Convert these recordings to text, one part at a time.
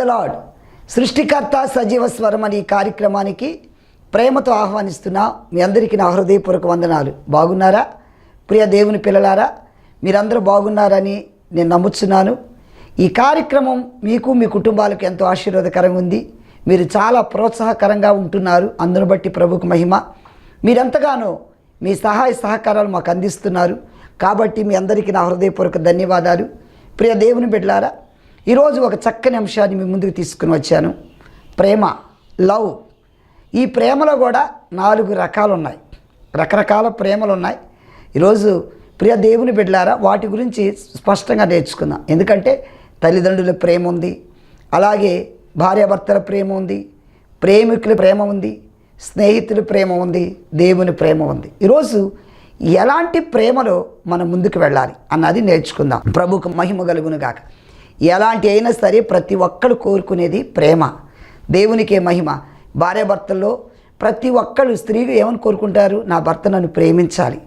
The lord సృష్టికర్త సజీవ స్వరం అనే ఈ కార్యక్రమానికి ప్రేమతో ఆహ్వానిస్తున్నా మీ అందరికీ నా హృదయపూర్వక వందనాలు. బాగున్నారా? ప్రియ దేవుని పిల్లలారా మీరందరూ బాగున్నారని నేను నమ్ముతున్నాను ఈ కార్యక్రమం మీకు మీ కుటుంబాలకు ఎంతో ఆశీర్వాదకరంగా ఉంది. మీరు చాలా ప్రోత్సాహకరంగా ఉంటున్నారు. అందును బట్టి ప్రభుకు మహిమ. మీరెంతగానో మీ సహాయ సహకారాలు మాకు అందిస్తున్నారు. కాబట్టి మీ అందరికీ నా హృదయపూర్వక ధన్యవాదాలు. ప్రియ దేవుని బిడ్డలారా ఈరోజు ఒక చక్కని అంశాన్ని మీ ముందుకు తీసుకుని వచ్చాను. ప్రేమ లవ్. ఈ ప్రేమలో కూడా నాలుగు రకాలు ఉన్నాయి రకరకాల ప్రేమలు ఉన్నాయి ఈరోజు ప్రియ దేవుని బిడ్డలారా వాటి గురించి స్పష్టంగా నేర్చుకుందాం. ఎందుకంటే తల్లిదండ్రుల ప్రేమ ఉంది. అలాగే భార్యాభర్తల ప్రేమ ఉంది. ప్రేమికుల ప్రేమ ఉంది. స్నేహితుల ప్రేమ ఉంది. దేవుని ప్రేమ ఉంది. ఈరోజు ఎలాంటి ప్రేమలో మనం ముందుకు వెళ్ళాలి అన్నది నేర్చుకుందాం. ప్రభుకు మహిమ కలుగును గాక ఎలాంటి అయినా సరే ప్రతి ఒక్కరు కోరుకునేది ప్రేమ దేవునికే మహిమ. భార్యాభర్తల్లో ప్రతి ఒక్కరు స్త్రీలు ఏమని కోరుకుంటారు? నా భర్త నన్ను ప్రేమించాలి.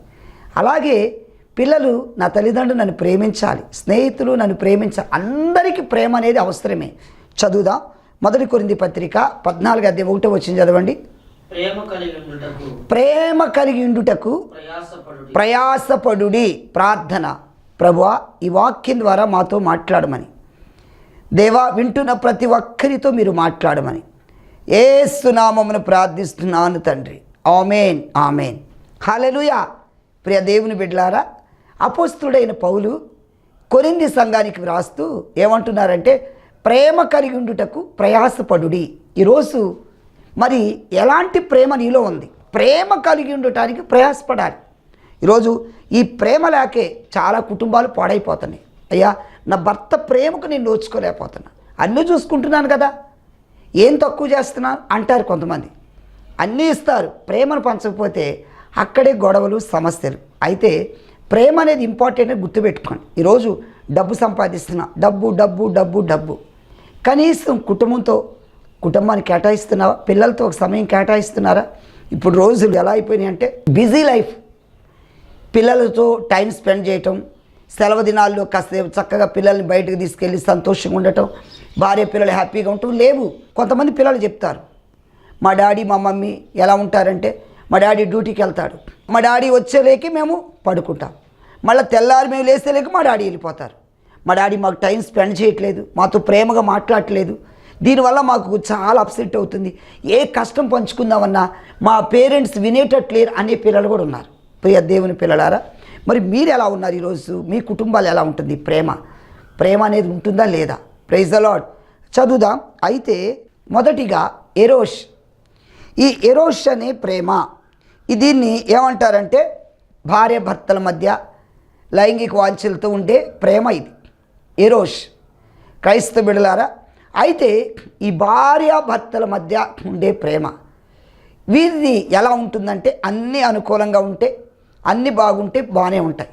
అలాగే పిల్లలు నా తల్లిదండ్రులు నన్ను ప్రేమించాలి. స్నేహితులు నన్ను ప్రేమించాలి అందరికీ ప్రేమ అనేది అవసరమే. చదువుదాం. మొదటి కొరింది పత్రిక పద్నాలుగు అధ్యాయం ఒకటో వచ్చింది చదవండి. ప్రేమ కలిగి ఉండుటకు ప్రయాసపడుడి. ప్రార్థన. ప్రభువా ఈ వాక్యం ద్వారా మాతో మాట్లాడమని. దేవా వింటున్న ప్రతి ఒక్కరితో మీరు మాట్లాడమని. ఏసునామమును ప్రార్థిస్తున్నాను తండ్రి. Amen amen. హలలుయా ప్రియ దేవుని బిడ్లారా అపోస్తుడైన పౌలు కొరింది సంఘానికి వ్రాస్తూ ఏమంటున్నారంటే ప్రేమ కలిగి ఉండుటకు ప్రయాసపడుడి. ఈరోజు మరి ఎలాంటి ప్రేమ నీలో ఉంది? ప్రేమ కలిగి ఉండటానికి ప్రయాసపడాలి. ఈరోజు ఈ ప్రేమ లేకే చాలా కుటుంబాలు పాడైపోతున్నాయి. అయ్యా నా భర్త ప్రేమకు నేను నోచుకోలేకపోతున్నా. అన్నీ చూసుకుంటున్నాను కదా. ఏం తక్కువ చేస్తున్నాను అంటారు కొంతమంది. అన్నీ ఇస్తారు. ప్రేమను పంచకపోతే అక్కడే గొడవలు సమస్యలు. అయితే ప్రేమ అనేది ఇంపార్టెంట్ అని గుర్తుపెట్టుకోండి. ఈరోజు డబ్బు సంపాదిస్తున్నా. డబ్బు డబ్బు డబ్బు డబ్బు. కనీసం కుటుంబంతో కుటుంబాన్ని కేటాయిస్తున్నావా? పిల్లలతో ఒక సమయం కేటాయిస్తున్నారా? ఇప్పుడు రోజులు ఎలా అయిపోయినాయి అంటే బిజీ లైఫ్. పిల్లలతో టైం స్పెండ్ చేయటం సెలవు దినాల్లో కాసేపు చక్కగా పిల్లల్ని బయటకు తీసుకెళ్ళి సంతోషంగా ఉండటం భార్య పిల్లలు హ్యాపీగా ఉండటం లేవు. కొంతమంది పిల్లలు చెప్తారు మా డాడీ మా మమ్మీ ఎలా ఉంటారంటే మా డాడీ డ్యూటీకి వెళ్తాడు. మా డాడీ వచ్చేలేకి మేము పడుకుంటాం. మళ్ళీ తెల్లారి మేము లేసేలేకి మా డాడీ వెళ్ళిపోతారు. మా డాడీ మాకు టైం స్పెండ్ చేయట్లేదు మాతో ప్రేమగా మాట్లాడట్లేదు. దీనివల్ల మాకు చాలా అప్సెట్ అవుతుంది. ఏ కష్టం పంచుకుందామన్నా మా పేరెంట్స్ వినేటట్లేరు అనే పిల్లలు కూడా ఉన్నారు. ప్రియ దేవుని పిల్లలారా మరి మీరు ఎలా ఉన్నారు ఈరోజు? మీ కుటుంబాలు ఎలా ఉంటుంది? ప్రేమ. ప్రేమ అనేది ఉంటుందా లేదా? ప్రైజ్ అలాడ్ చదువుదాం. అయితే మొదటిగా ఎరోష్. ఈ ఎరోష్ అనే ప్రేమ. దీన్ని ఏమంటారంటే భార్య భర్తల మధ్య లైంగిక వాంఛలతో ఉండే ప్రేమ ఇది. ఎరోష్. క్రైస్తవ బిడలారా అయితే ఈ భార్య భర్తల మధ్య ఉండే ప్రేమ. వీరిది ఎలా ఉంటుందంటే అన్నీ అనుకూలంగా ఉంటే అన్నీ బాగుంటే బాగానే ఉంటాయి.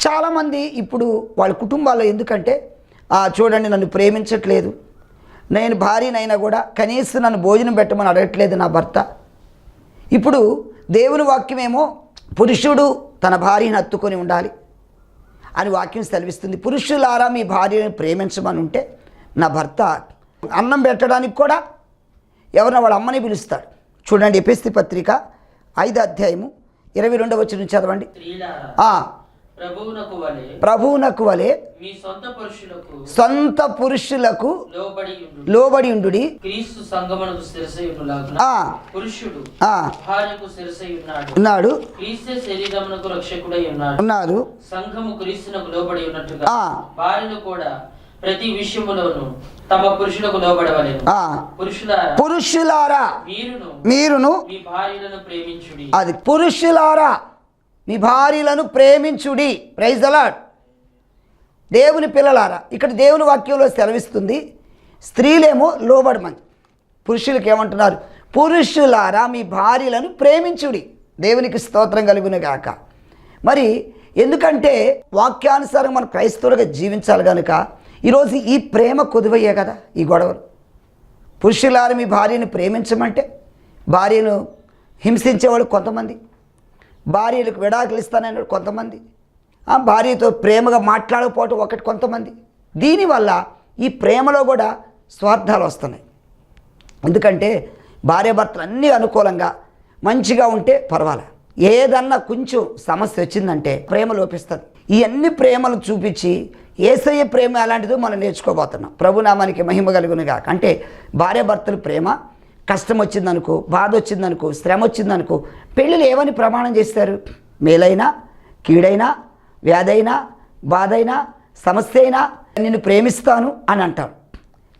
చాలామంది ఇప్పుడు వాళ్ళ కుటుంబాల్లో ఎందుకంటే "ఆ, చూడండి నన్ను ప్రేమించట్లేదు. నేను భార్యనైనా కూడా కనీసం నన్ను భోజనం పెట్టమని అడగట్లేదు నా భర్త. ఇప్పుడు దేవుని వాక్యమేమో పురుషుడు తన భార్యను హత్తుకొని ఉండాలి అని వాక్యం సెలవిస్తుంది. పురుషులారా మీ భార్యను ప్రేమించమని ఉంటే నా భర్త అన్నం పెట్టడానికి కూడా ఎవరిన వాళ్ళ అమ్మని పిలుస్తాడు. చూడండి ఎపిస్తి పత్రిక ఐదు అధ్యాయము ఇరవై రెండవ వచ్చి నుంచి చదవండి ప్రభువునకు వలె సొంత పురుషులకు లోబడి ఉండు. ఉన్నాడు. ఉన్నారు సంఘము క్రీస్తునకు లోబడి ఉన్నట్టుగా ఆ. భార్యలు కూడా ప్రతి విషయములోను తమ పురుషులకు లోబడవలేను. పురుషులారా పురుషులారా మీరును మీరును మీ భార్యలను ప్రేమించుడి. అది పురుషులారా మీ భార్యలను ప్రేమించుడి. ప్రైజ్ అలాడ్ దేవుని పిల్లలారా ఇక్కడ దేవుని వాక్యంలో సెలవిస్తుంది స్త్రీలేమో లోబడమని. పురుషులకు ఏమంటున్నారు? పురుషులారా మీ భార్యలను ప్రేమించుడి. దేవునికి స్తోత్రం కలుగును గాక. మరి ఎందుకంటే వాక్యానుసారం మనం క్రైస్తవులుగా జీవించాలి కనుక ఈరోజు ఈ ప్రేమ కొదువయ్యే కదా ఈ గొడవలు. పురుషులారు మీ భార్యను ప్రేమించమంటే భార్యను హింసించేవాళ్ళు కొంతమంది భార్యలకు విడాకులు ఇస్తానని కొంతమంది ఆ భార్యతో ప్రేమగా మాట్లాడకపోవటం ఒకటి కొంతమంది. దీనివల్ల ఈ ప్రేమలో కూడా స్వార్థాలు వస్తున్నాయి. ఎందుకంటే భార్యాభర్తలు అన్నీ అనుకూలంగా మంచిగా ఉంటే పర్వాలే. ఏదన్నా కొంచెం సమస్య వచ్చిందంటే ప్రేమ లోపిస్తుంది. ఇవన్నీ ప్రేమలు చూపించి ఏసయ్య ప్రేమ ఎలాంటిదో మనం నేర్చుకోబోతున్నాం. ప్రభునామానికి మహిమ కలుగునుగా అంటే భార్యాభర్తల ప్రేమ కష్టం వచ్చిందనుకో బాధ వచ్చిందనుకో శ్రమ వచ్చిందనుకో పెళ్ళిళ్ళు ఏమని ప్రమాణం చేస్తారు? మేలైనా కీడైనా వ్యాధైనా బాధైనా సమస్య అయినా నేను ప్రేమిస్తాను అని అంటారు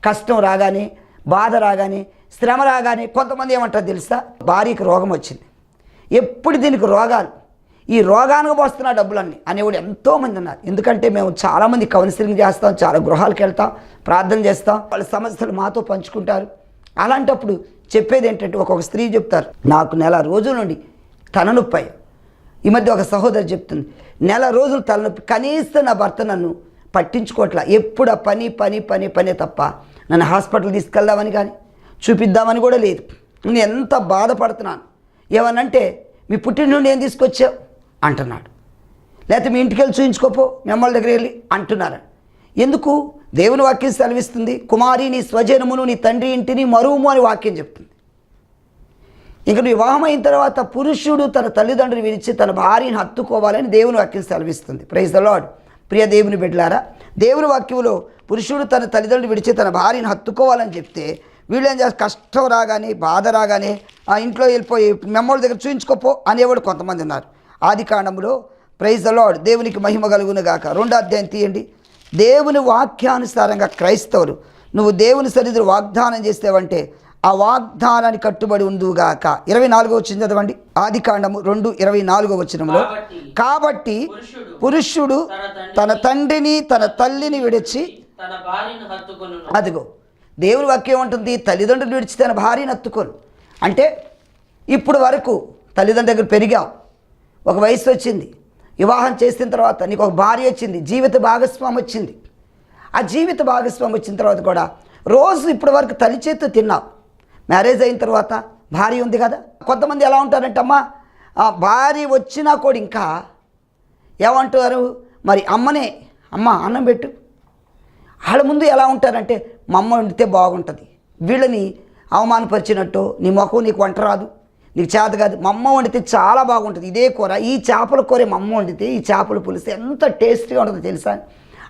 కష్టం రాగానే బాధ రాగానే శ్రమ రాగానే కొంతమంది ఏమంటారు తెలుసా? భార్యకి రోగం వచ్చింది. ఎప్పుడు దీనికి రోగాలు? ఈ రోగానికి వస్తున్న డబ్బులన్నీ. అనేవాడు ఎంతోమంది ఉన్నారు. ఎందుకంటే మేము చాలామంది కౌన్సిలింగ్ చేస్తాం చాలా గృహాలకు వెళ్తాం ప్రార్థన చేస్తాం వాళ్ళ సమస్యలు మాతో పంచుకుంటారు. అలాంటప్పుడు చెప్పేది ఏంటంటే ఒక్కొక్క స్త్రీ చెప్తారు నాకు నెల రోజుల నుండి తలనొప్పి ఈ మధ్య ఒక సహోదరి చెప్తుంది నెల రోజులు తలనొప్పి కనీసం నా భర్త నన్ను పట్టించుకోవట్లా. ఎప్పుడు ఆ పని పని పని పనే తప్ప నన్ను హాస్పిటల్ తీసుకెళ్దామని కానీ చూపిద్దామని కూడా లేదు. నేను ఎంత బాధపడుతున్నాను. ఏమనంటే మీ పుట్టిన నుండి ఏం తీసుకొచ్చావు? అంటున్నాడు. లేకపోతే మీ ఇంటికి వెళ్ళి చూయించుకోపో మీ దగ్గర వెళ్ళి అంటున్నారు? ఎందుకు? దేవుని వాక్యం సెలవిస్తుంది కుమారి నీ స్వజనమును నీ తండ్రి ఇంటిని మరువుము అని వాక్యం చెప్తుంది. ఇంక వివాహం అయిన తర్వాత పురుషుడు తన తల్లిదండ్రులు విడిచి తన భార్యను హత్తుకోవాలని దేవుని వాక్యం సెలవిస్తుంది. ప్రైజ్ ద లాడ్ ప్రియ దేవుని బిడ్డలారా దేవుని వాక్యంలో పురుషుడు తన తల్లిదండ్రులు విడిచి తన భార్యను హత్తుకోవాలని చెప్తే వీళ్ళు ఏం చేస్తారు? కష్టం రాగానే బాధ రాగానే ఆ ఇంట్లో వెళ్ళిపోయి మెమ్మోళ్ళ దగ్గర చూయించుకోపో అనేవాడు కొంతమంది ఉన్నారు. ఆది కాండంలో ప్రైజ్ ద లాడ్ దేవునికి మహిమ కలుగును గాక. రెండో అధ్యాయం తీయండి. దేవుని వాక్యానుసారంగా క్రైస్తవులు నువ్వు దేవుని సన్నిధిలో వాగ్దానం చేస్తేవంటే ఆ వాగ్దానాన్ని కట్టుబడి ఉందుగాక ఇరవై నాలుగో వచ్చింది చదవండి. ఆది కాండము రెండు ఇరవై నాలుగో వచ్చినంలో కాబట్టి పురుషుడు తన తండ్రిని తన తల్లిని విడిచి అదిగో దేవుని వాక్యం ఉంటుంది తల్లిదండ్రులు విడిచి తన భార్యను హత్తుకోను. అంటే ఇప్పుడు వరకు తల్లిదండ్రుల దగ్గర పెరిగావు ఒక వయసు వచ్చింది. వివాహం చేసిన తర్వాత నీకు ఒక భార్య వచ్చింది. జీవిత భాగస్వామి వచ్చింది. ఆ జీవిత భాగస్వామి వచ్చిన తర్వాత కూడా రోజు ఇప్పటి వరకు తల్లి చేతితో తిన్నావు. మ్యారేజ్ అయిన తర్వాత భార్య ఉంది కదా? కొంతమంది ఎలా ఉంటారంటే అమ్మా ఆ భార్య వచ్చినా కూడా ఇంకా ఏమంటారు? మరి అమ్మనే అమ్మ అన్నం పెట్టు. వాళ్ళ ముందు ఎలా ఉంటారంటే మా అమ్మ వండితే బాగుంటుంది. వీళ్ళని అవమానపరిచినట్టు నీ ముఖం నీకు వంట రాదు. నీకు చేత కాదు మా అమ్మ వండితే చాలా బాగుంటుంది. ఇదే కూర ఈ చేపల కూర మా అమ్మ వండితే ఈ చేపల పులిస్తే ఎంత టేస్టీగా ఉంటుందో తెలుసా?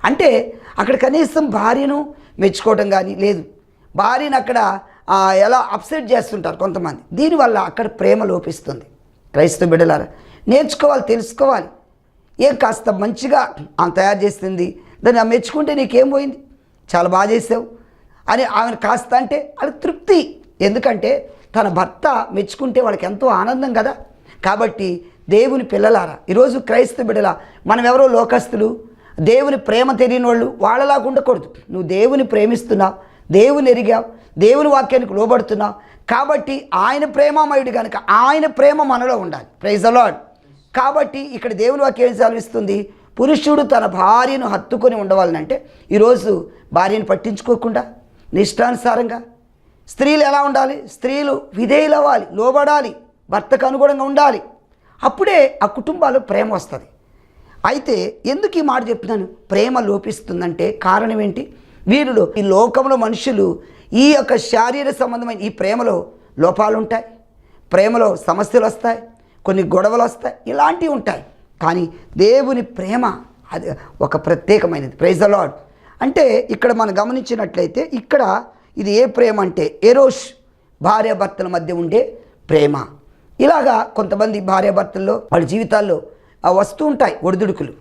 అంటే అక్కడ కనీసం భార్యను మెచ్చుకోవటం కానీ లేదు. భార్యను అక్కడ ఎలా అప్సెట్ చేస్తుంటారు కొంతమంది. దీనివల్ల అక్కడ ప్రేమ లోపిస్తుంది. క్రైస్తవ బిడ్డలారా నేర్చుకోవాలి తెలుసుకోవాలి. ఏం కాస్త మంచిగా ఆమె తయారు చేసింది దాన్ని ఆమె మెచ్చుకుంటే నీకేం పోయింది? చాలా బాగా చేసావు. అని ఆమెను కాస్త అంటే అది తృప్తి. ఎందుకంటే తన భర్త మెచ్చుకుంటే వాళ్ళకి ఎంతో ఆనందం కదా. కాబట్టి దేవుని పిల్లలారా ఈరోజు క్రైస్తవ బిడ్డల మనం ఎవరో లోకస్తులు దేవుని ప్రేమ తెలియని వాళ్ళు వాళ్ళలాగా ఉండకూడదు. నువ్వు దేవుని ప్రేమిస్తున్నావు దేవుని ఎరిగావు దేవుని వాక్యానికి లోబడుతున్నావు. కాబట్టి ఆయన ప్రేమమయుడు కనుక ఆయన ప్రేమ మనలో ఉండాలి. ప్రైజ్ అలాడ్ కాబట్టి ఇక్కడ దేవుని వాక్యం ఏం సెలవిస్తుంది పురుషుడు తన భార్యను హత్తుకొని ఉండవాలనంటే ఈరోజు భార్యను పట్టించుకోకుండా నిష్టానుసారంగా స్త్రీలు ఎలా ఉండాలి? స్త్రీలు విధేయులు అవ్వాలి లోబడాలి భర్తకు అనుగుణంగా ఉండాలి. అప్పుడే ఆ కుటుంబాల్లో ప్రేమ వస్తుంది. అయితే ఎందుకు ఈ మాట చెప్పినాను? ప్రేమ లోపిస్తుందంటే కారణం ఏంటి? వీరిలో ఈ లోకంలో మనుషులు ఈ యొక్క శారీర సంబంధమైన ఈ ప్రేమలో లోపాలు ఉంటాయి. ప్రేమలో సమస్యలు వస్తాయి. కొన్ని గొడవలు వస్తాయి. ఇలాంటివి ఉంటాయి. కానీ దేవుని ప్రేమ అది ఒక ప్రత్యేకమైనది. ప్రైజ్ అలాడ్ అంటే ఇక్కడ మనం గమనించినట్లయితే ఇక్కడ ఇది ఏ ప్రేమ అంటే? ఎరోష్ భార్యాభర్తల మధ్య ఉండే ప్రేమ. ఇలాగా కొంతమంది భార్యాభర్తల్లో వాళ్ళ జీవితాల్లో వస్తూ ఉంటాయి ఒడిదుడుకులు.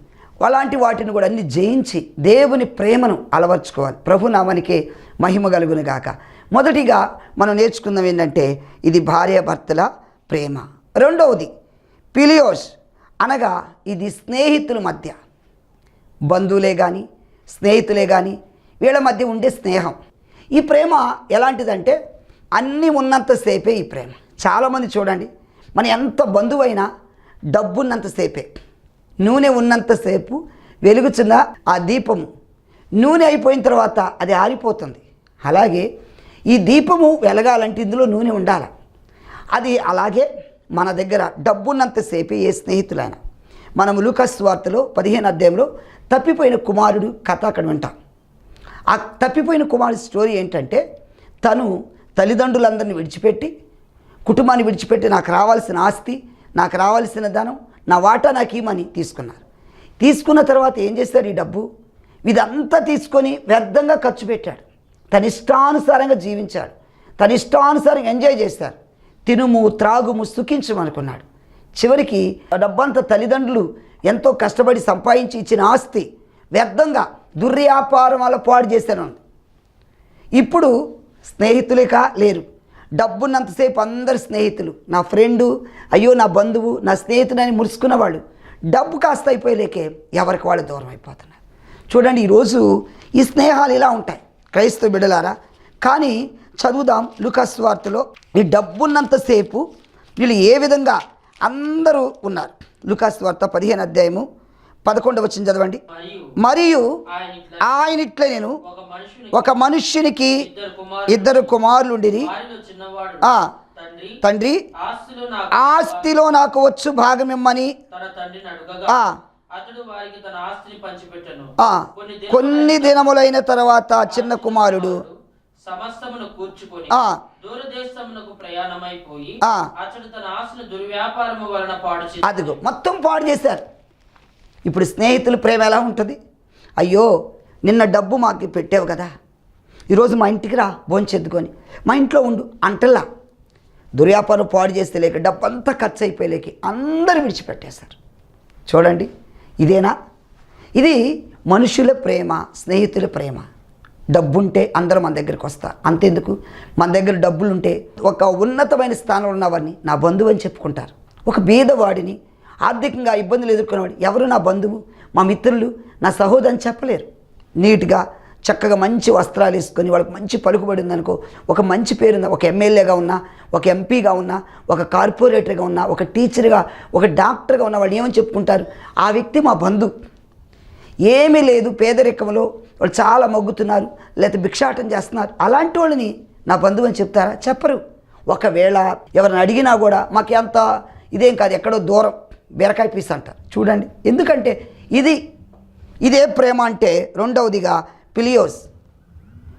అలాంటి వాటిని కూడా అన్ని జయించి దేవుని ప్రేమను అలవర్చుకోవాలి. ప్రభు నామానికే మహిమ కలుగును గాక. మొదటిగా మనం నేర్చుకుందాం ఏంటంటే ఇది భార్యాభర్తల ప్రేమ. రెండవది పిలియోస్ అనగా ఇది స్నేహితుల మధ్య. బంధువులే కానీ స్నేహితులే కానీ వీళ్ళ మధ్య ఉండే స్నేహం. ఈ ప్రేమ ఎలాంటిదంటే అన్నీ ఉన్నంతసేపే ఈ ప్రేమ. చాలామంది చూడండి మన ఎంత బంధువైనా డబ్బున్నంతసేపే నూనె ఉన్నంతసేపు వెలుగుచున్న ఆ దీపము. నూనె అయిపోయిన తర్వాత అది ఆరిపోతుంది. అలాగే ఈ దీపము వెలగాలంటే ఇందులో నూనె ఉండాలి. అది అలాగే మన దగ్గర డబ్బున్నంతసేపే ఏ స్నేహితులైనా. మనం లూకస్ వార్తలో పదిహేను అధ్యాయంలో తప్పిపోయిన కుమారుడు కథ అక్కడ వింటాం. ఆ తప్పిపోయిన కుమారుడి స్టోరీ ఏంటంటే తను తల్లిదండ్రులందరిని విడిచిపెట్టి కుటుంబాన్ని విడిచిపెట్టి నాకు రావాల్సిన ఆస్తి నాకు రావాల్సిన ధనం నా వాటా నాకు ఇమ్మని తీసుకున్నారు. తీసుకున్న తర్వాత ఏం చేశారు ఈ డబ్బు? ఇదంతా తీసుకొని వ్యర్థంగా ఖర్చు పెట్టాడు. తన ఇష్టానుసారంగా జీవించాడు. తన ఇష్టానుసారంగా ఎంజాయ్ చేశారు. తినుము త్రాగుము సుఖించమనుకున్నాడు చివరికి ఆ డబ్బంతా తల్లిదండ్రులు ఎంతో కష్టపడి సంపాదించి ఇచ్చిన ఆస్తి వ్యర్థంగా దుర్వ్యాపారం వల్ల పాడు చేశాను ఇప్పుడు స్నేహితులేక లేరు. డబ్బున్నంతసేపు అందరు స్నేహితులు. నా ఫ్రెండు అయ్యో నా బంధువు నా స్నేహితుడని మురుసుకున్న వాళ్ళు డబ్బు కాస్త అయిపోయలేకే ఎవరికి వాళ్ళు దూరం అయిపోతున్నారు. చూడండి ఈరోజు ఈ స్నేహాలు ఇలా ఉంటాయి. క్రైస్తవ బిడలారా కానీ చదువుదాం లుకాస్ వార్తలో ఈ డబ్బున్నంతసేపు వీళ్ళు ఏ విధంగా అందరూ ఉన్నారు? లుకాస్ వార్త పదిహేను అధ్యాయము పదకొండు వచ్చింది చదవండి. మరియు మరియు ఆయన ఇట్లా నేను ఒక మనుష్యునికి ఇద్దరు కుమారులు కుమారులుండిరి తండ్రి ఆస్తిలో నాకు వచ్చు భాగం ఇమ్మని. కొన్ని దినములైన తర్వాత చిన్న కుమారుడు సమస్తమును కూర్చుకొని దూరదేశమునకు ప్రయాణమైపోయి అతడు తన దుర్వ్యాపారము వలన పాడు అదిగో మొత్తం పాడు చేశారు. ఇప్పుడు స్నేహితుల ప్రేమ ఎలా ఉంటుంది? అయ్యో నిన్న డబ్బు మాకు పెట్టావు కదా. ఈరోజు మా ఇంటికి రా భోంచెద్దుకొని మా ఇంట్లో ఉండు అంటల్లా దుర్యాపారం పాడు చేస్తే లేక డబ్బు అంతా ఖర్చు అయిపోయలేక అందరూ విడిచిపెట్టేశారు చూడండి ఇదేనా? ఇది మనుషుల ప్రేమ స్నేహితుల ప్రేమ. డబ్బుంటే అందరూ మన దగ్గరికి వస్తారు అంతెందుకు? మన దగ్గర డబ్బులుంటే ఒక ఉన్నతమైన స్థానంలో ఉన్నవాడిని నా బంధువు అని చెప్పుకుంటారు. ఒక బీదవాడిని ఆర్థికంగా ఇబ్బందులు ఎదుర్కొనేవాడు ఎవరు నా బంధువు మా మిత్రులు నా సహోదరు చెప్పలేరు. నీట్గా చక్కగా మంచి వస్త్రాలు వేసుకొని వాళ్ళకి మంచి పలుకుబడి ఉందనుకో ఒక మంచి పేరు ఉంది ఒక ఎమ్మెల్యేగా ఉన్నా ఒక ఎంపీగా ఉన్నా ఒక కార్పొరేటర్గా ఉన్నా ఒక టీచర్గా ఒక డాక్టర్గా ఉన్న వాళ్ళు ఏమని చెప్పుకుంటారు? ఆ వ్యక్తి మా బంధువు. ఏమీ లేదు పేదరికంలో వాళ్ళు చాలా మొగ్గుతున్నారు లేకపోతే భిక్షాటం చేస్తున్నారు. అలాంటి వాళ్ళని నా బంధువు అని చెప్తారా? చెప్పరు. ఒకవేళ ఎవరిని అడిగినా కూడా మాకు ఎంత ఇదేం కాదు ఎక్కడో దూరం. బీరకాయ పీస్ అంటారు చూడండి. ఎందుకంటే ఇది ఇదే ప్రేమ అంటే రెండవదిగా పిలియోస్.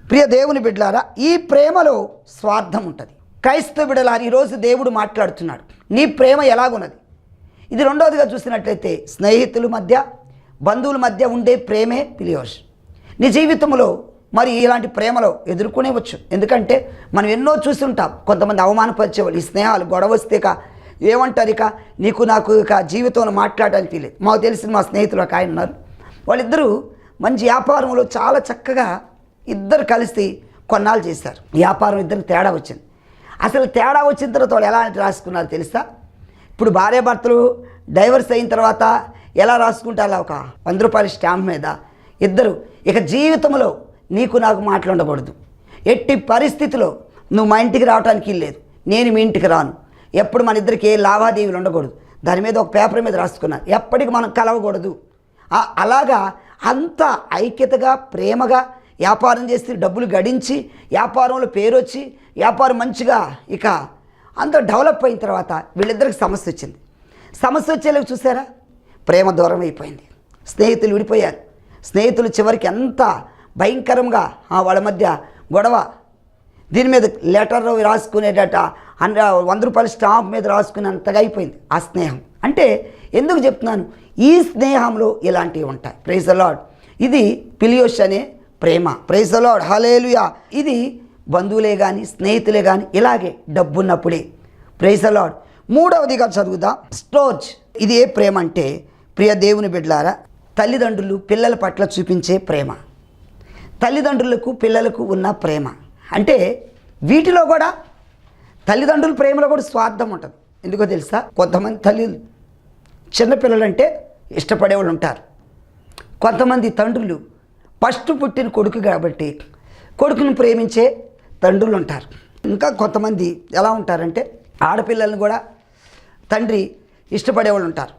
ప్రియ దేవుని బిడ్డలారా ఈ ప్రేమలో స్వార్థం ఉంటుంది. క్రైస్తవ బిడ్డలారా ఈరోజు దేవుడు మాట్లాడుతున్నాడు. నీ ప్రేమ ఎలాగున్నది? ఇది రెండవదిగా చూసినట్లయితే స్నేహితుల మధ్య బంధువుల మధ్య ఉండే ప్రేమే పిలియోష్ నీ జీవితంలో మరి ఇలాంటి ప్రేమలో ఎదుర్కొనేవచ్చు. ఎందుకంటే మనం ఎన్నో చూస్తుంటాం కొంతమంది అవమానపరిచేవాళ్ళు ఈ స్నేహాలు గొడవ వస్తే ఏమంటారు ఇక? నీకు నాకు ఇక జీవితంలో మాట్లాడడానికి తెలియదు. మాకు తెలిసిన మా స్నేహితులు ఒక ఆయన ఉన్నారు. వాళ్ళిద్దరూ మంచి వ్యాపారంలో చాలా చక్కగా ఇద్దరు కలిసి కొన్నాళ్ళు చేశారు. వ్యాపారం ఇద్దరికి తేడా వచ్చింది. అసలు తేడా వచ్చిన తర్వాత వాళ్ళు ఎలా రాసుకున్నారు తెలుసా? ఇప్పుడు భార్యాభర్తలు డైవర్స్ అయిన తర్వాత ఎలా రాసుకుంటారు? ఒక వంద రూపాయల స్టాంప్ మీద ఇద్దరు ఇక జీవితంలో నీకు నాకు మాట్లాడకూడదు ఎట్టి పరిస్థితిలో నువ్వు మా ఇంటికి రావడానికి లేదు నేను మీ ఇంటికి రాను. ఎప్పుడు మన ఇద్దరికి ఏ లావాదేవీలు ఉండకూడదు. దాని మీద ఒక పేపర్ మీద రాసుకున్నారు ఎప్పటికి మనం కలవకూడదు. అలాగా అంత ఐక్యతగా ప్రేమగా వ్యాపారం చేసి డబ్బులు గడించి వ్యాపారంలో పేరు వచ్చి వ్యాపారం మంచిగా ఇక అంత డెవలప్ అయిన తర్వాత వీళ్ళిద్దరికి సమస్య వచ్చింది. సమస్య వచ్చేలాగా చూసారా? ప్రేమ దూరం అయిపోయింది. స్నేహితులు విడిపోయారు. స్నేహితులు చివరికి ఎంత భయంకరంగా ఆ వాళ్ళ మధ్య గొడవ. దీని మీద లెటర్ రాసుకునేటట వంద రూపాయలు స్టాంప్ మీద రాసుకునేంతగా అయిపోయింది ఆ స్నేహం. అంటే ఎందుకు చెప్తున్నాను? ఈ స్నేహంలో ఇలాంటివి ఉంటాయి. ప్రైజ్ అలాడ్ ఇది పిలియోష్ అనే ప్రేమ. ప్రైజ్ అలాడ్ హలేలుయా ఇది బంధువులే కానీ స్నేహితులే కానీ ఇలాగే డబ్బున్నప్పుడే. ప్రైజ్ అలాడ్ మూడవదిగా చదువుదాం. స్టోర్జ్ ఇది ఏ ప్రేమ అంటే? ప్రియ దేవుని బిడ్లారా తల్లిదండ్రులు పిల్లల పట్ల చూపించే ప్రేమ. తల్లిదండ్రులకు పిల్లలకు ఉన్న ప్రేమ. అంటే వీటిలో కూడా తల్లిదండ్రుల ప్రేమలో కూడా స్వార్థం ఉంటుంది. ఎందుకో తెలుసా? కొంతమంది తల్లి చిన్నపిల్లలంటే ఇష్టపడేవాళ్ళు ఉంటారు. కొంతమంది తండ్రులు ఫస్ట్ పుట్టిన కొడుకు కాబట్టి కొడుకుని ప్రేమించే తండ్రులు ఉంటారు. ఇంకా కొంతమంది ఎలా ఉంటారంటే ఆడపిల్లల్ని కూడా తండ్రి ఇష్టపడేవాళ్ళు ఉంటారు.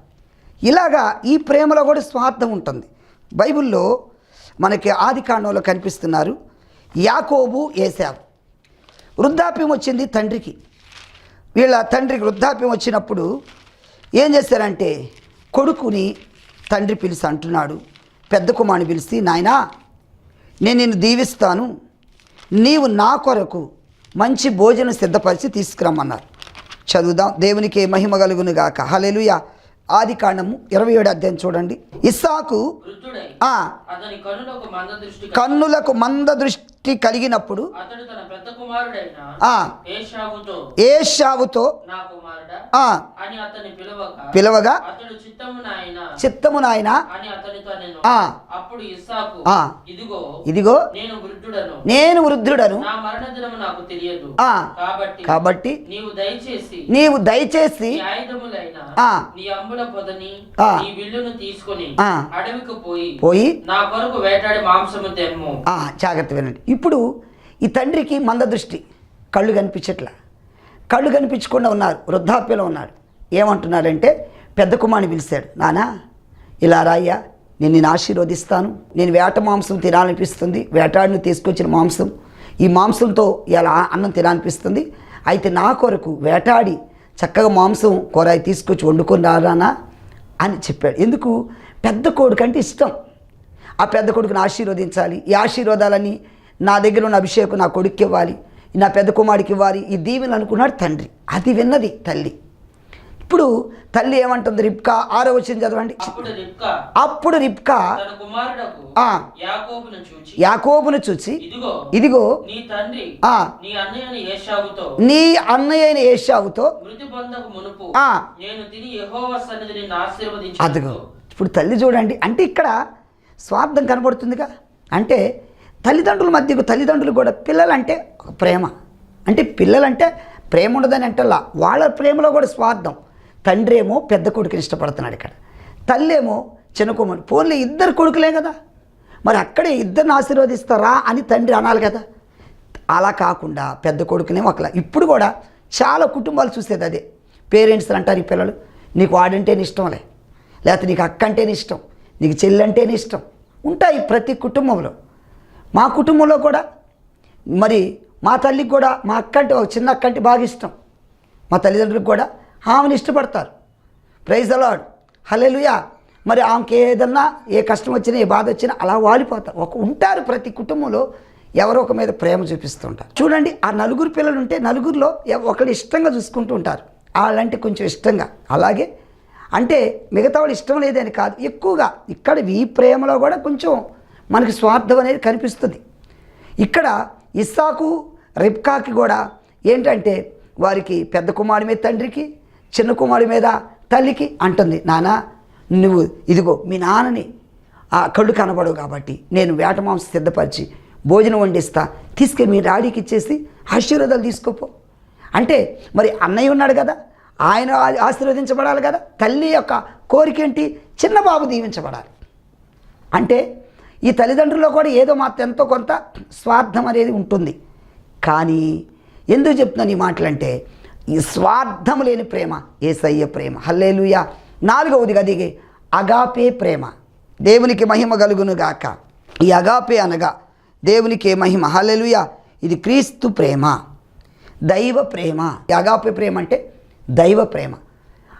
ఇలాగా ఈ ప్రేమలో కూడా స్వార్థం ఉంటుంది. బైబిల్లో మనకి ఆది కాండంలో కనిపిస్తున్నారు యాకోబు ఏసావు వృద్ధాప్యం వచ్చింది తండ్రికి. వీళ్ళ తండ్రికి వృద్ధాప్యం వచ్చినప్పుడు ఏం చేశారంటే కొడుకుని తండ్రి పిలిచి అంటున్నాడు. పెద్ద కుమారుని పిలిచి నాయనా నేను నిన్ను దీవిస్తాను. నీవు నా కొరకు మంచి భోజనం సిద్ధపరిచి తీసుకురమ్మన్నారు. చదువుదాం. దేవునికి మహిమ కలుగును గాక. హలెలుయ ఆది కాండము ఇరవై ఏడు అధ్యాయం చూడండి. ఇస్సాకు కనులకు మంద దృష్టి కన్నులకు దృష్టి కలిగినప్పుడు పిలవక పిలవగా చిత్తము నాయన. ఇదిగో నేను వృద్ధుడను. కాబట్టి నీవు దయచేసి పోయి జాగ్రత్త వినండి. ఇప్పుడు ఈ తండ్రికి మందదృష్టి. కళ్ళు కనిపించట్లా. కళ్ళు కనిపించకుండా ఉన్నారు. వృద్ధాప్యలో ఉన్నాడు. ఏమంటున్నాడంటే పెద్ద కుమారుని పిలిచాడు. నానా ఇలా రాయ్యా నేను నేను ఆశీర్వదిస్తాను. నేను వేట మాంసం తినాలనిపిస్తుంది. వేటాడిని తీసుకొచ్చిన మాంసం. ఈ మాంసంతో ఇలా అన్నం తినాలనిపిస్తుంది. అయితే నా కొరకు వేటాడి చక్కగా మాంసం కూర తీసుకొచ్చి వండుకొని రారానా అని చెప్పాడు. ఎందుకు? పెద్ద కొడుకు అంటే ఇష్టం. ఆ పెద్ద కొడుకుని ఆశీర్వదించాలి. ఈ ఆశీర్వాదాలని నా దగ్గర ఉన్న అభిషేకం నా కొడుక్కి ఇవ్వాలి నా పెద్ద కుమారుడికి ఇవ్వాలి ఈ దీవెనలు అనుకున్నాడు తండ్రి. అది విన్నది తల్లి. ఇప్పుడు తల్లి ఏమంటుంది రిప్కా ఆరో వచ్చింది చదవండి. అప్పుడు రిప్కా. యాకోబును చూచి ఇదిగో నీ అన్నయ్య అయిన ఏషావుతో అదిగో ఇప్పుడు తల్లి చూడండి. అంటే ఇక్కడ స్వార్థం కనబడుతుందిగా? అంటే తల్లిదండ్రుల మధ్యకు తల్లిదండ్రులు కూడా పిల్లలంటే ఒక ప్రేమ. అంటే పిల్లలంటే ప్రేమ ఉండదని అంటల్లా. వాళ్ళ ప్రేమలో కూడా స్వార్థం. తండ్రి ఏమో పెద్ద కొడుకుని ఇష్టపడుతున్నాడు ఇక్కడ. తల్లేమో చిన్న కుమారు పోన్లే ఇద్దరు కొడుకులే కదా. మరి అక్కడే ఇద్దరిని ఆశీర్వదిస్తారా అని తండ్రి అనాలి కదా. అలా కాకుండా పెద్ద కొడుకునే ఒకలా ఇప్పుడు కూడా చాలా కుటుంబాలు చూసేది అదే. పేరెంట్స్ అంటారు ఈ పిల్లలు. నీకు వాడంటేనే ఇష్టంలే. లేకపోతే నీకు అక్క అంటేనే ఇష్టం. నీకు చెల్లి అంటేనే ఇష్టం. ఉంటాయి ప్రతి కుటుంబంలో. మా కుటుంబంలో కూడా మరి మా తల్లికి కూడా మా అక్కంటే ఒక చిన్న అక్కంటే బాగా ఇష్టం. మా తల్లిదండ్రులకు కూడా ఆమెను ఇష్టపడతారు. ప్రైజ్ అలాడ్ హలెలుయా మరి ఆమెకి ఏదన్నా ఏ కష్టం వచ్చినా ఏ బాధ వచ్చినా అలా వాలిపోతారు. ఒక ఉంటారు ప్రతి కుటుంబంలో ఎవరో ఒక మీద ప్రేమ చూపిస్తుంటారు చూడండి ఆ నలుగురు పిల్లలు ఉంటే నలుగురిలో ఎవ- ఒకరు ఇష్టంగా చూసుకుంటూ ఉంటారు. వాళ్ళంటే కొంచెం ఇష్టంగా. అలాగే అంటే మిగతా వాళ్ళు ఇష్టం లేదని కాదు ఎక్కువగా. ఇక్కడ ఈ ప్రేమలో కూడా కొంచెం మనకి స్వార్థం అనేది కనిపిస్తుంది. ఇక్కడ ఇస్సాకు రిబ్కాకి కూడా ఏంటంటే వారికి పెద్ద కుమారుడి మీద తండ్రికి చిన్న కుమారుడి మీద తల్లికి అంటుంది నాన్న నువ్వు ఇదిగో మీ నాన్నని ఆ కళ్ళు కనబడవు కాబట్టి నేను వేట మాంసం సిద్ధపరిచి భోజనం వండిస్తా. తీసుకెళ్ళి మీ డాడీకి ఇచ్చేసి ఆశీర్వాదాలు తీసుకోపో. అంటే మరి అన్నయ్య ఉన్నాడు కదా ఆయన ఆశీర్వదించబడాలి కదా తల్లి యొక్క కోరిక ఏంటి? చిన్న బాబు దీవించబడాలి. అంటే ఈ తల్లిదండ్రుల్లో కూడా ఏదో మాత్రం ఎంతో కొంత స్వార్థం అనేది ఉంటుంది. కానీ ఎందుకు చెప్తున్నాను ఈ మాటలంటే ఈ స్వార్థం లేని ప్రేమ ఏసయ్య ప్రేమ హల్లేలుయ. నాలుగవది గదిగే అగాపే ప్రేమ దేవునికి మహిమ కలుగునుగాక ఈ అగాపే అనగా దేవునికి మహిమ హల్లెలుయ. ఇది క్రీస్తు ప్రేమ దైవ ప్రేమ. ఈ అగాపే ప్రేమ అంటే దైవ ప్రేమ.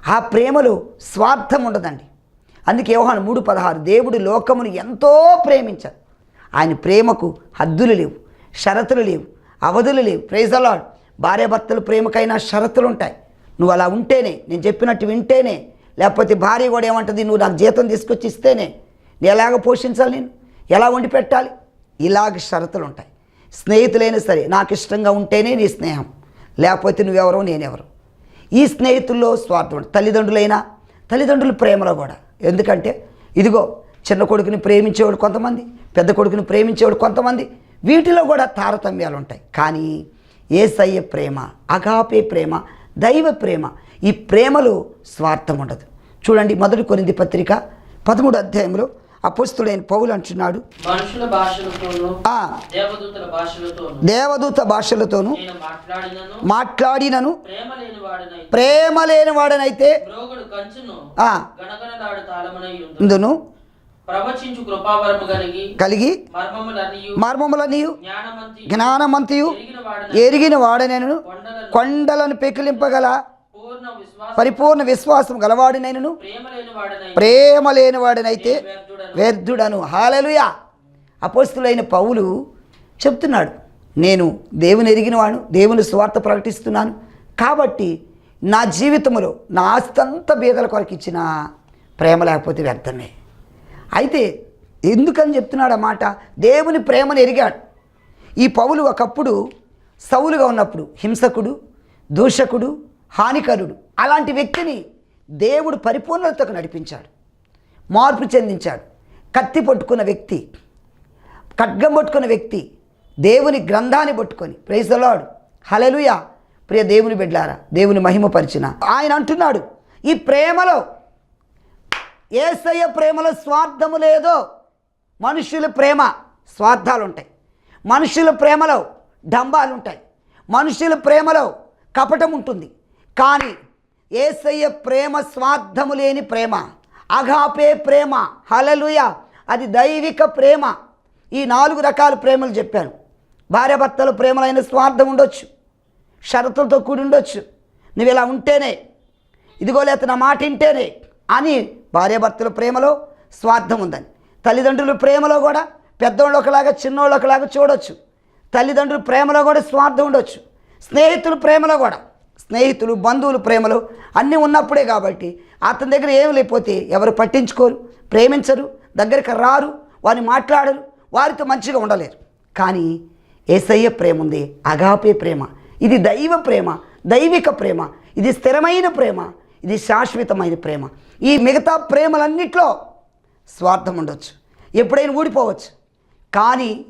ఆ ప్రేమలో స్వార్థం ఉండదండి. అందుకే యోహాను మూడు పదహారు దేవుడు లోకమును ఎంతో ప్రేమించాడు. ఆయన ప్రేమకు హద్దులు లేవు షరతులు లేవు అవధులు లేవు. ప్రేజలాడ్ భార్యభర్తలు ప్రేమకైనా షరతులు ఉంటాయి. నువ్వు అలా ఉంటేనే నేను చెప్పినట్టు వింటేనే లేకపోతే భార్య కూడా ఏమంటుంది నువ్వు నాకు జీతం తీసుకొచ్చి ఇస్తేనే నేను ఎలాగ పోషించాలి నేను? ఎలా వండి పెట్టాలి? ఇలాగ షరతులు ఉంటాయి. స్నేహితులైనా సరే నాకు ఇష్టంగా ఉంటేనే నీ స్నేహం లేకపోతే నువ్వెవరో నేనెవరు. ఈ స్నేహితుల్లో స్వార్థం తల్లిదండ్రులైనా తల్లిదండ్రుల ప్రేమలో కూడా. ఎందుకంటే ఇదిగో చిన్న కొడుకుని ప్రేమించేవాడు కొంతమంది పెద్ద కొడుకుని ప్రేమించేవాడు కొంతమంది వీటిలో కూడా తారతమ్యాలు ఉంటాయి కానీ ఏసయ్య ప్రేమ అగాపే ప్రేమ దైవ ప్రేమ ఈ ప్రేమలో స్వార్థం ఉండదు. చూడండి మొదటి కొరింది పత్రిక పదమూడు అధ్యాయంలో అపుస్తుడైన పౌలు అంటున్నాడు. దేవదూత భాషలతోనూ నేను మాట్లాడినను ప్రేమ లేని వాడనైతే ఇందును ప్రవచించు కృపావరము కలిగి మర్మములనియు మర్మములనియు జ్ఞానమంతి జ్ఞానమంతియు ఎరిగిన వాడన ఎరిగిన వాడనైనను కొండలను పెకిలింపగల పరిపూర్ణ విశ్వాసం గలవాడినైనను ప్రేమ లేని వాడనై ప్రేమ లేని వాడినైతే వ్యర్థుడను. హాలెలుయా. అపోస్తులైన పౌలు చెప్తున్నాడు నేను దేవుని ఎరిగినవాడు దేవుని స్వార్థ ప్రకటిస్తున్నాను. కాబట్టి నా జీవితంలో నా ఆస్తి అంతా బీదల కొరకు ఇచ్చిన ప్రేమ లేకపోతే వ్యర్థమే. అయితే ఎందుకని చెప్తున్నాడు ఆ మాట? దేవుని ప్రేమను ఎరిగాడు. ఈ పౌలు ఒకప్పుడు సౌలుగా ఉన్నప్పుడు హింసకుడు దూషకుడు హానికరుడు. అలాంటి వ్యక్తిని దేవుడు పరిపూర్ణతకు నడిపించాడు. మార్పు చెందించాడు. కత్తి పట్టుకున్న వ్యక్తి ఖడ్గం పట్టుకున్న వ్యక్తి దేవుని గ్రంథాన్ని పట్టుకొని ప్రైజలాడు హలలుయ ప్రియ దేవుని బిడ్లారా దేవుని మహిమపరిచిన. ఆయన అంటున్నాడు ఈ ప్రేమలో ఏసయ్య ప్రేమలో స్వార్థము లేదో మనుషుల ప్రేమ స్వార్థాలు ఉంటాయి మనుషుల ప్రేమలో డంబాలు ఉంటాయి మనుషుల ప్రేమలో కపటం ఉంటుంది కానీ ఏసయ్య ప్రేమ స్వార్థము లేని ప్రేమ అఘాపే ప్రేమ హలలుయ అది దైవిక ప్రేమ. ఈ నాలుగు రకాల ప్రేమలు చెప్పాను. భార్యాభర్తల ప్రేమలైన స్వార్థం ఉండొచ్చు షరతులతో కూడి ఉండొచ్చు. నువ్వు ఇలా ఉంటేనే ఇదిగో లేత నా మాట వింటేనే అని భార్యాభర్తల ప్రేమలో స్వార్థం ఉందని. తల్లిదండ్రుల ప్రేమలో కూడా పెద్దోళ్ళు ఒకలాగా చిన్నోళ్ళు ఒకలాగా చూడొచ్చు. తల్లిదండ్రుల ప్రేమలో కూడా స్వార్థం ఉండొచ్చు. స్నేహితుల ప్రేమలో కూడా. స్నేహితులు బంధువులు ప్రేమలు అన్నీ ఉన్నప్పుడే కాబట్టి అతని దగ్గర ఏమి లేకపోతే ఎవరు పట్టించుకోరు ప్రేమించరు దగ్గరికి రారు వారిని మాట్లాడరు వారితో మంచిగా ఉండలేరు. కానీ ఏసయ్య ప్రేమ ఉంది అగాపే ప్రేమ. ఇది దైవ ప్రేమ దైవిక ప్రేమ. ఇది స్థిరమైన ప్రేమ ఇది శాశ్వతమైన ప్రేమ. ఈ మిగతా ప్రేమలన్నిట్లో స్వార్థం ఉండొచ్చు ఎప్పుడైనా ఊడిపోవచ్చు. కానీ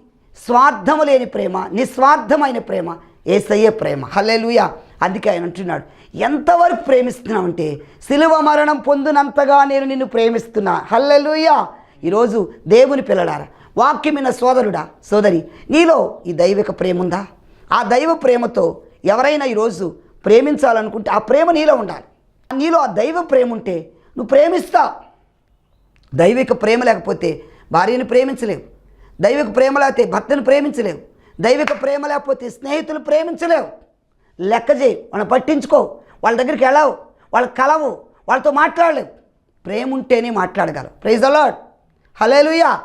స్వార్థము లేని ప్రేమ నిస్వార్థమైన ప్రేమ ఏసయ్య ప్రేమ. హల్లెలూయ. అందుకే ఆయన అంటున్నాడు ఎంతవరకు ప్రేమిస్తున్నావంటే శిలువ మరణం పొందినంతగా నేను నిన్ను ప్రేమిస్తున్నా. హల్లెలూయ! ఈరోజు దేవుని పిల్లడారా వాక్యమైన సోదరుడా సోదరి నీలో ఈ దైవిక ప్రేమ ఉందా? ఆ దైవ ప్రేమతో ఎవరైనా ఈరోజు ప్రేమించాలనుకుంటే ఆ ప్రేమ నీలో ఉండాలి. నీలో ఆ దైవ ప్రేమ ఉంటే నువ్వు ప్రేమిస్తా. దైవిక ప్రేమ లేకపోతే భార్యను ప్రేమించలేవు. దైవిక ప్రేమ లేకపోతే భర్తను ప్రేమించలేవు. దైవిక ప్రేమ లేకపోతే స్నేహితులు ప్రేమించలేవు. లెక్క చేయి. వాళ్ళని పట్టించుకో. వాళ్ళ దగ్గరికి వెళ్ళావు. వాళ్ళకి కలవు. వాళ్ళతో మాట్లాడలేవు ప్రేమ ఉంటేనే మాట్లాడగలవు ప్రైజ్ అలాడ్ హలేలుయా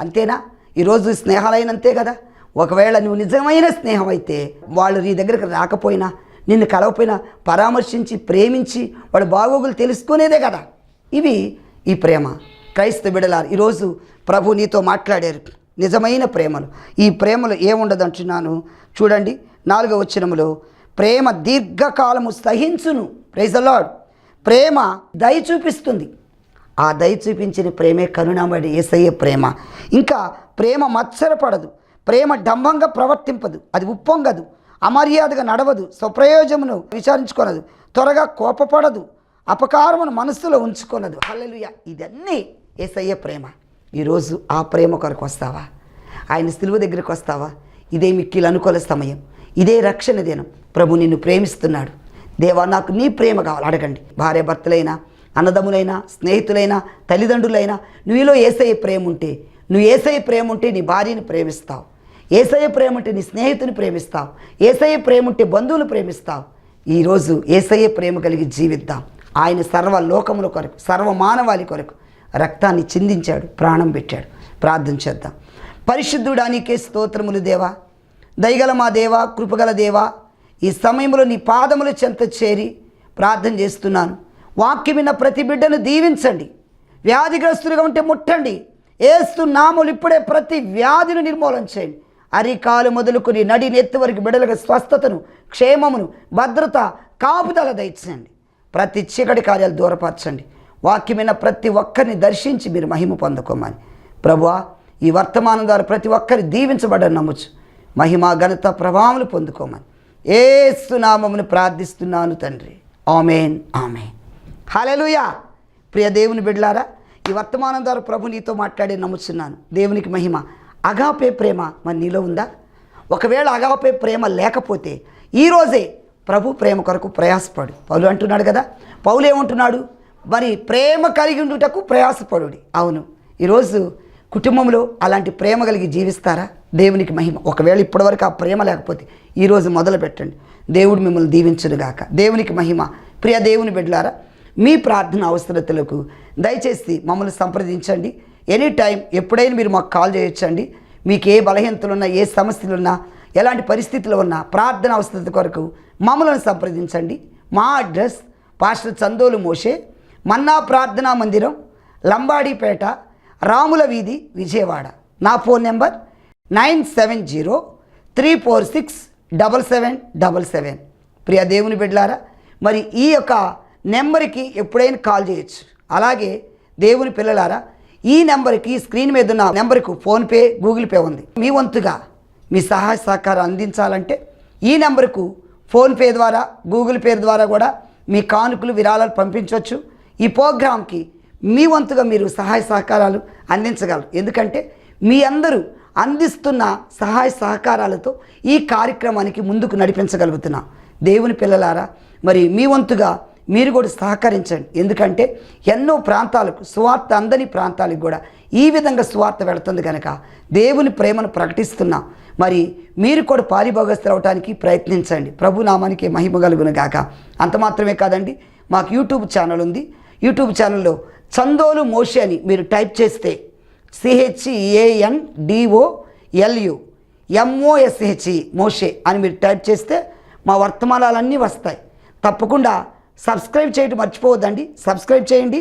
అంతేనా? ఈరోజు స్నేహాలైనంతే కదా? ఒకవేళ నువ్వు నిజమైన స్నేహం అయితే వాళ్ళు నీ దగ్గరికి రాకపోయినా నిన్ను కలవపోయినా పరామర్శించి ప్రేమించి వాడు బాగోగులు తెలుసుకునేదే కదా? ఇవి ఈ ప్రేమ. క్రైస్త బిడలారు ఈరోజు ప్రభు నీతో మాట్లాడారు. నిజమైన ప్రేమలు. ఈ ప్రేమలు ఏముండదు అంటున్నాను చూడండి నాలుగవ వచ్చినములో ప్రేమ దీర్ఘకాలము సహించును. ప్రైజలాడ్ ప్రేమ దయ చూపిస్తుంది. ఆ దయ చూపించిన ప్రేమే కరుణామడి ఏసయ్య ప్రేమ. ఇంకా ప్రేమ మత్సరపడదు. ప్రేమ డంబంగా ప్రవర్తింపదు. అది ఉప్పొంగదు. అమర్యాదగా నడవదు. స్వప్రయోజమును విచారించుకొనదు. త్వరగా కోపపడదు. అపకారమును మనస్సులో ఉంచుకొనదు. హల్లెలుయ ఇదన్నీ ఏసయ్య ప్రేమ. ఈరోజు ఆ ప్రేమ కొరకు వస్తావా? ఆయన సిలువ దగ్గరికి వస్తావా? ఇదే మిక్కిలు అనుకోలే సమయం. ఇదే రక్షణ దినం. ప్రభు నిన్ను ప్రేమిస్తున్నాడు. దేవా నాకు నీ ప్రేమ కావాలి. అడగండి. భార్య భర్తలైనా అన్నదమ్ములైనా స్నేహితులైనా తల్లిదండ్రులైనా నువ్వులో ఏసయ్య ప్రేమ ఉంటే నువ్వు ఏసయ్య ప్రేమ ఉంటే నీ భార్యని ప్రేమిస్తావు. ఏసయ్య ప్రేమ ఉంటే నీ స్నేహితుని ప్రేమిస్తావు. ఏసయ్య ప్రేమ ఉంటే బంధువులు ప్రేమిస్తావు ఈరోజు ఏసయ్య ప్రేమ కలిగి జీవిద్దాం. ఆయన సర్వ లోకముల కొరకు సర్వ మానవాళి కొరకు రక్తాన్ని చిందించాడు ప్రాణం పెట్టాడు. ప్రార్థన చేద్దాం. పరిశుద్ధుడానికే స్తోత్రములు దేవా. దయగల మా దేవా కృపగల దేవ ఈ సమయంలో నీ పాదముల చెంత చేరి ప్రార్థన చేస్తున్నాను. వాక్యం విన్న ప్రతి బిడ్డను దీవించండి. వ్యాధిగ్రస్తులుగా ఉంటే ముట్టండి. ఏస్తున్నాములు ఇప్పుడే ప్రతి వ్యాధిని నిర్మూలన చేయండి. అరికాలు మొదలుకొని నడి నెత్తి వరకు బిడ్డలకు స్వస్థతను క్షేమమును భద్రత కాపుదల దయచండి ప్రతి చీకటి కార్యాలు దూరపరచండి. వాక్యమైన ప్రతి ఒక్కరిని దర్శించి మీరు మహిమ పొందుకోమని. ప్రభువా ఈ వర్తమానం ద్వారా ప్రతి ఒక్కరి దీవించబడని నమ్మచ్చు మహిమ ఘనత ప్రభావములు పొందుకోమని. ఏసునామమును ప్రార్థిస్తున్నాను తండ్రి. Amen amen. హల్లెలూయా. ప్రియ దేవుని బిడ్లారా ఈ వర్తమానం ద్వారా ప్రభు నీతో మాట్లాడి నమ్ముతున్నాను దేవునికి మహిమ. అగాపే ప్రేమ మరి నీలో ఉందా? ఒకవేళ అగాపే ప్రేమ లేకపోతే ఈరోజే ప్రభు ప్రేమ కొరకు ప్రయాసపడు. పౌలు అంటున్నాడు కదా పౌలు ఏమంటున్నాడు మరి ప్రేమ కలిగి ఉండుటకు ప్రయాసపడుడి అవును ఈరోజు కుటుంబంలో అలాంటి ప్రేమ కలిగి జీవిస్తారా? దేవునికి మహిమ. ఒకవేళ ఇప్పటివరకు ఆ ప్రేమ లేకపోతే ఈరోజు మొదలు పెట్టండి. దేవుడు మిమ్మల్ని దీవించునుగాక దేవునికి మహిమ. ప్రియ దేవుని బిడ్డలారా మీ ప్రార్థన అవసరతలకు దయచేసి మమ్మల్ని సంప్రదించండి. ఎనీ టైం ఎప్పుడైనా మీరు మాకు కాల్ చేయొచ్చండి. మీకు ఏ బలహీనతలున్నా ఏ సమస్యలున్నా ఎలాంటి పరిస్థితులు ఉన్నా ప్రార్థన అవసరత కొరకు మమ్మల్ని సంప్రదించండి. మా address pastor Chandolu Moshe Manna ప్రార్థనా మందిరం లంబాడీపేట రాముల వీధి విజయవాడ. నా phone number nine seven zero three four six double seven double seven. ప్రియ దేవుని బిడ్డలారా మరి ఈ యొక్క నెంబర్కి ఎప్పుడైనా కాల్ చేయొచ్చు. అలాగే దేవుని పిల్లలారా ఈ నెంబర్కి స్క్రీన్ మీద ఉన్న నెంబర్కు ఫోన్పే గూగుల్ పే ఉంది. మీ వంతుగా మీ సహాయ సహకారం అందించాలంటే ఈ నెంబర్కు ఫోన్పే ద్వారా గూగుల్ పే ద్వారా కూడా మీ కానుకలు విరాళాలు పంపించవచ్చు ఈ ప్రోగ్రామ్కి మీ వంతుగా మీరు సహాయ సహకారాలు అందించగలరు. ఎందుకంటే మీ అందరూ అందిస్తున్న సహాయ సహకారాలతో ఈ కార్యక్రమానికి ముందుకు నడిపించగలుగుతున్నా. దేవుని పిల్లలారా మరి మీ వంతుగా మీరు కూడా సహకరించండి. ఎందుకంటే ఎన్నో ప్రాంతాలకు స్వార్థ అందని ప్రాంతాలకు కూడా ఈ విధంగా స్వార్థ వెళుతుంది కనుక దేవుని ప్రేమను ప్రకటిస్తున్నా. మరి మీరు కూడా పారిభోగస్తులు అవడానికి ప్రయత్నించండి. ప్రభు నామానికి మహిమ కలుగును గాక. అంత మాత్రమే కాదండి మాకు యూట్యూబ్ ఛానల్ ఉంది. యూట్యూబ్ ఛానల్లో చందోలు మోషి అని మీరు టైప్ చేస్తే సిహెచ్ఏఎన్ డిఓ ఎల్యు ఎంఓఎస్హెచ్ఈ మోషే అని మీరు టైప్ చేస్తే మా వర్తమానాలన్నీ వస్తాయి. తప్పకుండా సబ్స్క్రైబ్ చేయడం మర్చిపోవద్దండి. సబ్స్క్రైబ్ చేయండి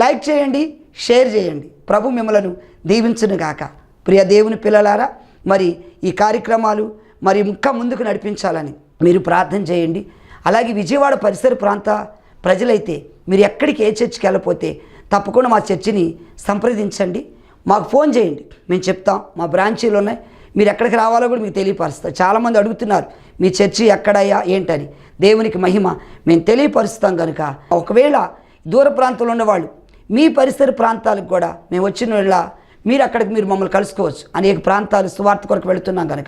లైక్ చేయండి షేర్ చేయండి. ప్రభు మిమ్మలను దీవించును గాక. ప్రియ దేవుని పిల్లలారా మరి ఈ కార్యక్రమాలు మరి ఇంకా ముందుకు నడిపించాలని మీరు ప్రార్థన చేయండి. అలాగే విజయవాడ పరిసర ప్రాంత ప్రజలైతే మీరు ఎక్కడికి ఏ చర్చికి వెళ్ళపోతే తప్పకుండా మా చర్చిని సంప్రదించండి. మాకు ఫోన్ చేయండి. మేము చెప్తాం. మా బ్రాంచీలు ఉన్నాయి. మీరు ఎక్కడికి రావాలో కూడా మీకు తెలియపరుస్తాం. చాలామంది అడుగుతున్నారు మీ చర్చి ఎక్కడయ్యా? ఏంటని? దేవునికి మహిమ. మేము తెలియపరుస్తాం కనుక ఒకవేళ దూర ప్రాంతంలో ఉన్నవాళ్ళు మీ పరిసర ప్రాంతాలకు కూడా మేము వచ్చిన వేళ మీరు అక్కడికి మీరు మమ్మల్ని కలుసుకోవచ్చు. అనేక ప్రాంతాలు సువార్త కొరకు వెళుతున్నాం కనుక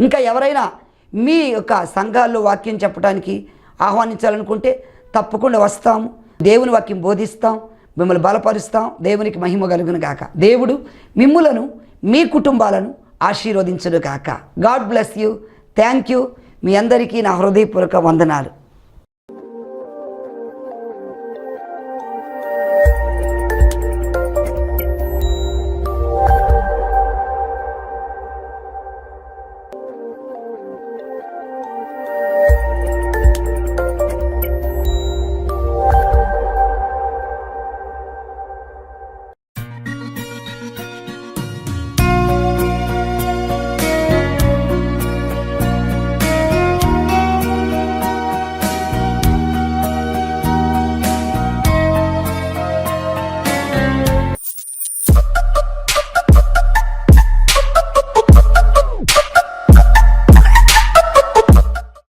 ఇంకా ఎవరైనా మీ యొక్క సంఘాల్లో వాక్యం చెప్పడానికి ఆహ్వానించాలనుకుంటే తప్పకుండా వస్తాము. దేవుని వాక్యం బోధిస్తాం. మిమ్మల్ని బలపరుస్తాం దేవునికి మహిమ కలుగును కాక దేవుడు మిమ్ములను మీ కుటుంబాలను ఆశీర్వదించును కాక God bless you. Thank you. మీ అందరికీ నా హృదయపూర్వక వందనాలు.